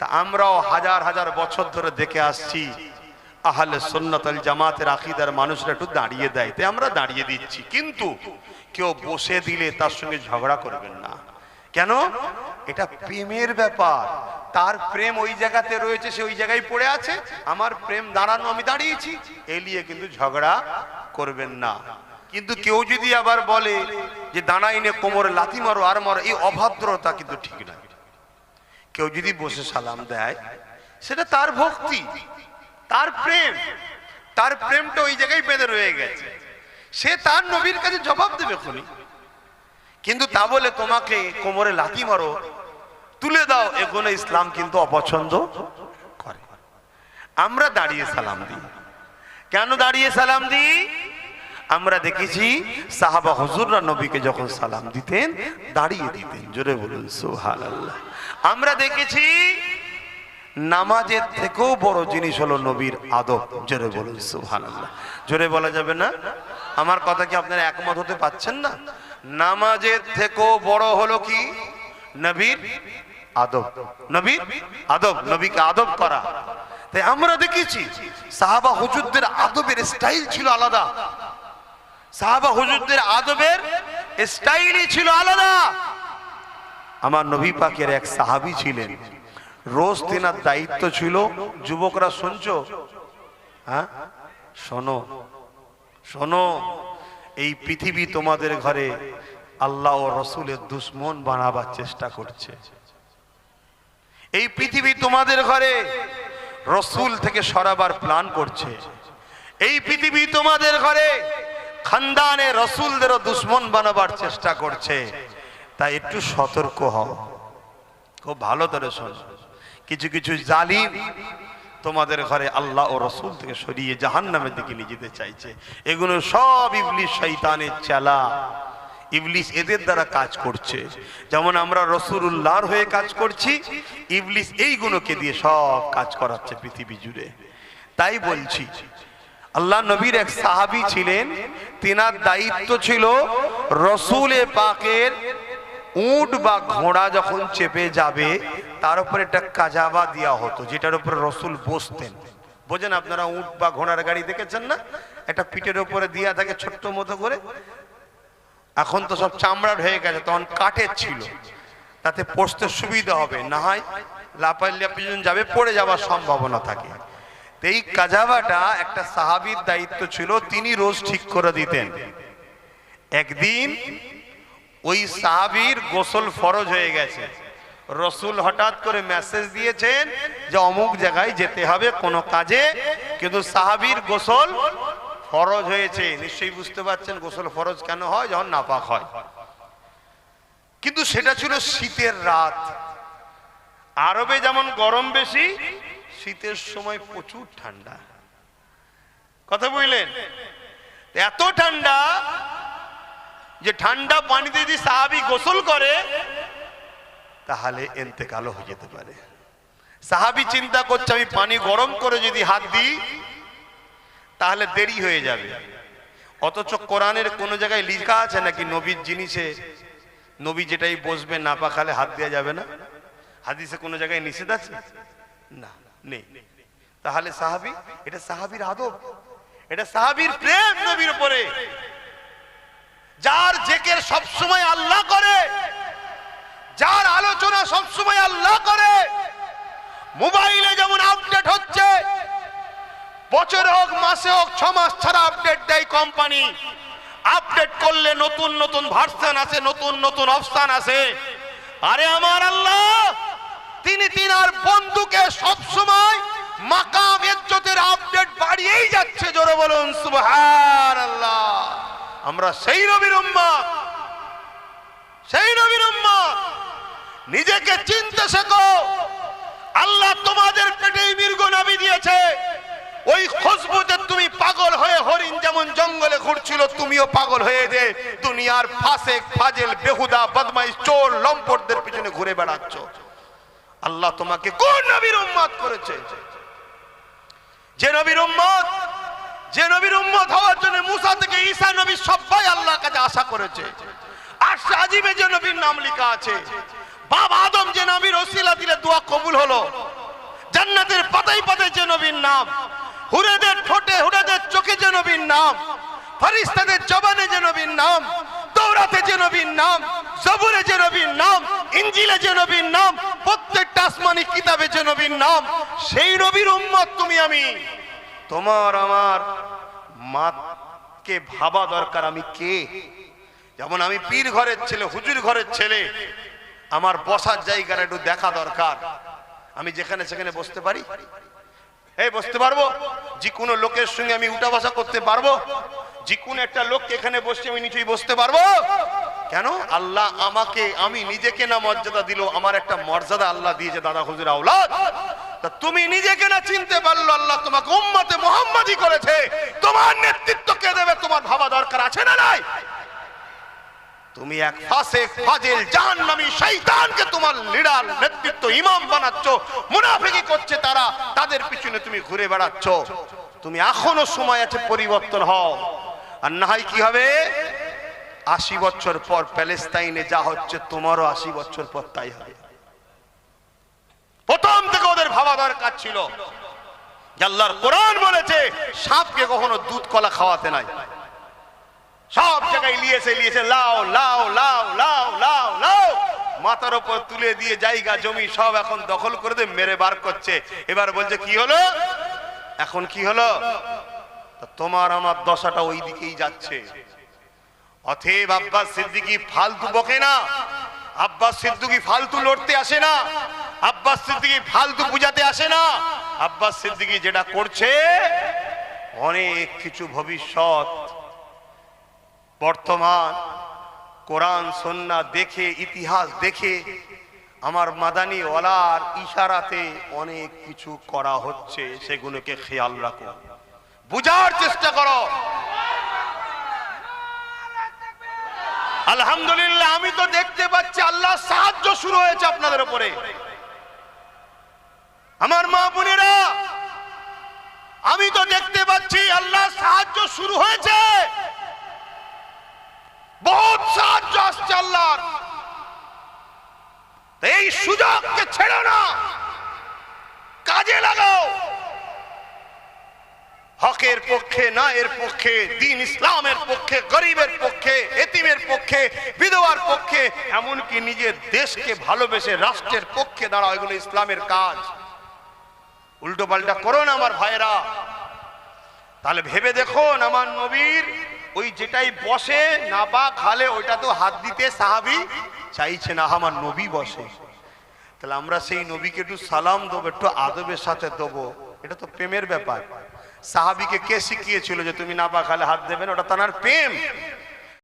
তা আমরাও হাজার হাজার বছর ধরে দেখে আসছি। আহলে সুন্নতল জামাতের আকিদার মানুষরা একটু দাঁড়িয়ে দেয়। তাই আমরা দাঁড়িয়ে দিচ্ছি। কিন্তু কেউ বসে দিলে তার সঙ্গে ঝগড়া করবেন না। কেন? এটা প্রেমের ব্যাপার। তার প্রেম ওই জায়গাতে রয়েছে, সে ওই জায়গায় পড়ে আছে। আমার প্রেম দাঁড়ানো, আমি দাঁড়িয়েছি। এলিয়ে কিন্তু ঝগড়া করবেন না। কিন্তু কেউ যদি আবার বলে যে দাঁড়াইনে কোমরে লাথি মারো, আর মারো, এই অভদ্রতা কিন্তু ঠিক না কেউ যদি বসে সালাম দেয়, সেটা তার ভক্তি, তার প্রেম, তার প্রেমটা ওই জায়গায় বেঁধে রয়ে গেছে। সে তার নবীর কাছে জবাব দেবে খুনি। কিন্তু তা বলে তোমাকে কোমরে লাথি মারো, তুলে দাও, এগুলো ইসলাম কিন্তু অপছন্দ করে। আমরা দাঁড়িয়ে সালাম দিই। কেন দাঁড়িয়ে সালাম দিই? আমরা দেখেছি সাহাবা হজুররা নবীকে যখন সালাম দিতেন, দাঁড়িয়ে দিতেন। জোরে বলুন সুহান আল্লাহ আমরা দেখেছি নামাজের থেকেও বড় জিনিস হলো নবীর আদব। জোরে বলুন সুহান জোরে বলা যাবে না? আমার কথা কি আপনারা একমত হতে পাচ্ছেন না? নামাজের থেকেও বড় হলো কি? নবীর আদব। নবীর আদব, নবীকে আদব করা। তাই আমরা দেখেছি সাহাবা হুজুরদের আদবের স্টাইল ছিল আলাদা। সাহাবা হুজুরদের আদবের স্টাইলই ছিল আলাদা। আমার নবী পাকের এক সাহাবী ছিলেন। রোজ তেনার দায়িত্ব ছিল, যুবকরা শুনছো? হ্যাঁ? শোনো শোনো, এই পৃথিবী তোমাদের ঘরে আল্লাহ ও রসুলের দুশ্মন বানাবার চেষ্টা করছে। এই পৃথিবী তোমাদের ঘরে রসুল থেকে সরাবার প্ল্যান করছে। এই পৃথিবী তোমাদের ঘরে খানদানে রসুলদেরও দুশ্মন বানাবার চেষ্টা করছে। তাই একটু সতর্ক হও। খুব ভালো করে শোনো। কিছু কিছু জালিম তোমাদের ঘরে আল্লাহ ও রসুল থেকে সরিয়ে জাহান নামের দিকে নিয়ে যেতে চাইছে। এগুলো সব ইবলিশ শৈতানের চেলা। ইবলিশ এদের দ্বারা কাজ করছে। যেমন আমরা রসুল্লাহর হয়ে কাজ করছি ইবলিশ এইগুলোকে দিয়ে সব কাজ করাচ্ছে পৃথিবী জুড়ে। তাই বলছি, আল্লাহ নবীর এক সাহাবী ছিলেন, তিনার দায়িত্ব ছিল রসুলে পাকের উট বা ঘোড়া যখন চেপে যাবে, তার উপরে একটা কাজাবা দেওয়া হতো, যেটার উপরে রসুল বসতেন। বোঝেন আপনারা উট বা ঘোড়ার গাড়ি দেখেছেন না? একটা পিঠের উপরে দেওয়া থাকে ছোট্ট মতো করে। এখন তো সব চামড়ার হয়ে গেছে, তখন কাঠের ছিল। তাতে পড়তে সুবিধা হবে, না হয় লাপাইলিয়া পিছন যাবে, পড়ে যাওয়ার সম্ভাবনা থাকে। এই কাজাবাটা একটা সাহাবির দায়িত্ব ছিল, তিনি রোজ ঠিক করে দিতেন। একদিন ওই সাহাবির গোসল ফরজ হয়ে গেছে। রসুল হঠাৎ করে মেসেজ দিয়েছেন যে অমুক জায়গায় যেতে হবে কোনো কাজে, কিন্তু সাহাবির গোসল ফরজ হয়েছে। নিশ্চয়ই বুঝতে পারছেন গোসল ফরজ কেন হয়, যখন নাপাক হয়। কিন্তু সেটা ছিল শীতের রাত। আরবে যেমন গরম বেশি, শীতের সময় প্রচুর ঠান্ডা। কথা বুঝলেন এত ঠান্ডা যে ঠান্ডা পানিতে যদি সাহাবি গোসল করে, তাহলে এন্তেকালও হয়ে যেতে পারে। সাহাবি চিন্তা করছে, আমি পানি গরম করে যদি হাত দিই, তাহলে দেরি হয়ে যাবে। অথচ কোরআনের কোনো জায়গায় লেখা আছে নাকি নবীর জিনিসে? নবী যেটাই বসবে না পাখালে হাত দেওয়া যাবে না? হাদিসে কোনো জায়গায় নিষেধ আছে? না, নেই। তাহলে সাহাবি, এটা সাহাবির আদব। এটা সাহাবির প্রেম নবীর উপরে। যার জেকের সবসময় আল্লাহ করে, যার আলোচনা সবসময় আল্লাহ করে, মোবাইলে যেমন আপডেট হচ্ছে, বছর হোক, মাসে হোক, ছ মাস ছাড়া আপডেট দেয় কোম্পানি আপডেট করলে নতুন নতুন ভার্সন আছে নতুন নতুন অবস্থান আছে আরে আমার আল্লাহ, তিনি তিনার বন্ধুকে সবসময় মাকাম ইজ্জতের আপডেট বাড়িয়েই যাচ্ছে, জোরে বলুন সুবহানাল্লাহ আমরা সেই নবীর সেই নবীর নিজেকে চিনতে শেখো। আল্লাহ তোমাদের পেটে মৃগ নাবি দিয়েছে। ওই খুশবুতে তুমি পাগল হয়ে হরিণ যেমন জঙ্গলে ঘুরছিল, তুমিও পাগল হয়ে যে দুনিয়ার ফাসেক ফাজেল, বেহুদা, বদমাইশ, চোর, লম্পটদের পিছনে ঘুরে বেড়াচ্ছ। আল্লাহ তোমাকে কোন নবীর উম্মত করেছে? যে নবীর উম্মত যে নবীর উম্মত হওয়ার জন্য মুসা থেকে ঈসা নবী সবাই আল্লাহর কাছে আশা করেছে আর আজিবে যে নবীর নাম লেখা আছে বাবা আদম যে নবীর ওসিলা দিলে দোয়া কবুল হলো নবীর নাম হুরেদের ঠোঁটে হুরেদের চোখে যে নবীর নাম ফারিস্তাদের জবানে যে নবীর নাম দৌড়াতে যে নবীর নাম সবুরে যে নবীর নাম ইঞ্জিলে যে নবীর নাম প্রত্যেকটা আসমানি কিতাবে যে নবীর নাম সেই নবীর উম্মত তুমি আমি তোমার আমার মাকে ভাবা দরকার, আমি কে? যেমন আমি পীর ঘরের ছেলে, হুজুর ঘরের ছেলে, আমার বসার জায়গাটা একটু দেখা দরকার। আমি যেখানে সেখানে বসতে পারি? এই, বসতে পারব? যে কোনো লোকের সঙ্গে আমি উঠা বসা করতে পারব? যে কোনো একটা লোককে এখানে বসে আমি নিচেই বসতে পারব? কেন? আল্লাহ আমাকে, আমি নিজেকে না মর্যাদা দিল, আমার একটা মর্যাদা আল্লাহ দিয়েছে, দাদা হুজুর আউলাদ তা তুমি নিজেকে না চিনতে পারল আল্লাহ তোমাকে উম্মতে মোহাম্মদই করেছে। তোমার নেতৃত্ব কে দেবে? তোমার ভাবা দরকার আছে না নাই? তুমি এক ফাসেক, ফাজিল, জাহান্নামী শয়তানকে তোমার লিডার, নেতৃত্ব, ইমাম বানাচ্ছ মুনাফিকি করছে তারা, তাদের পিছনে তুমি ঘুরে বেড়াচ্ছ। তুমি এখনও সময় আছে পরিবর্তন হও। আর না হয় কি হবে? আশি বছর পর প্যালেস্তাইনে যা হচ্ছে তোমারও আশি বছর পর তাই হবে। প্রথম থেকে ওদের ভাবা দরকার ছিল। আল্লাহর কোরআন বলেছে, সাপকে কখনো দুধ কলা খাওয়াতে নাই। সব জায়গায় লিয়েছে লিয়েছে, লাও লাও লাও লাও লাও লাও। মাথার উপর তুলে দিয়ে জায়গা, জমি সব এখন দখল করে দিয়ে মেরে বার করছে। এবার বলছে, কি হলো? এখন কি হলো? তোমার আমার দশাটা ওই দিকেই যাচ্ছে। অথেব আব্বাস সিদ্দিকি ফালতু বকে না। আব্বাস সিদ্দিকি ফালতু লড়তে আসে না। আব্বাস সিদ্দিকি ফালতু পূজাতে আসে না। আব্বাস সিদ্দিকি যেটা করছে, অনেক কিছু ভবিষ্যৎ, বর্তমান, কোরআন, সন্না দেখে, ইতিহাস দেখে, আমার মাদানি ওয়ালার ইশারাতে অনেক কিছু করা হচ্ছে, সেগুলোকে খেয়াল রাখো। বুঝার চেষ্টা করো। আলহামদুলিল্লাহ, আমি তো দেখতে পাচ্ছি আল্লাহ সাহায্য শুরু হয়েছে আপনাদের উপরে। আমার মা বোনেরা, আমি তো দেখতে পাচ্ছি আল্লাহ সাহায্য শুরু হয়েছে। বহুত সাহায্য আসছে আল্লাহর। এই সুযোগকে ছেড়ো না। কাজে লাগাও। হকের পক্ষে না এর পক্ষে, দিন ইসলামের পক্ষে, গরিবের পক্ষে, এতিমের পক্ষে, বিধবার পক্ষে, এমনকি নিজের দেশকে ভালোবেসে রাষ্ট্রের পক্ষে দাঁড়াও, এগুলো ইসলামের কাজ। উল্টো পাল্টা করো না আমার ভাইরা তাহলে ভেবে দেখুন আমার নবীর ওই যেটাই বসে না বা খালে ওইটা তো হাত দিতে সাহাবি চাইছে না, আমার নবী বসে। তাহলে আমরা সেই নবীকে একটু সালাম দেবো, একটু আদবের সাথে দেবো। এটা তো প্রেমের ব্যাপার। সাহাবিকে কে শিখিয়েছিল যে তুমি না বা খালে হাত দেবেন ওটা তার প্রেম।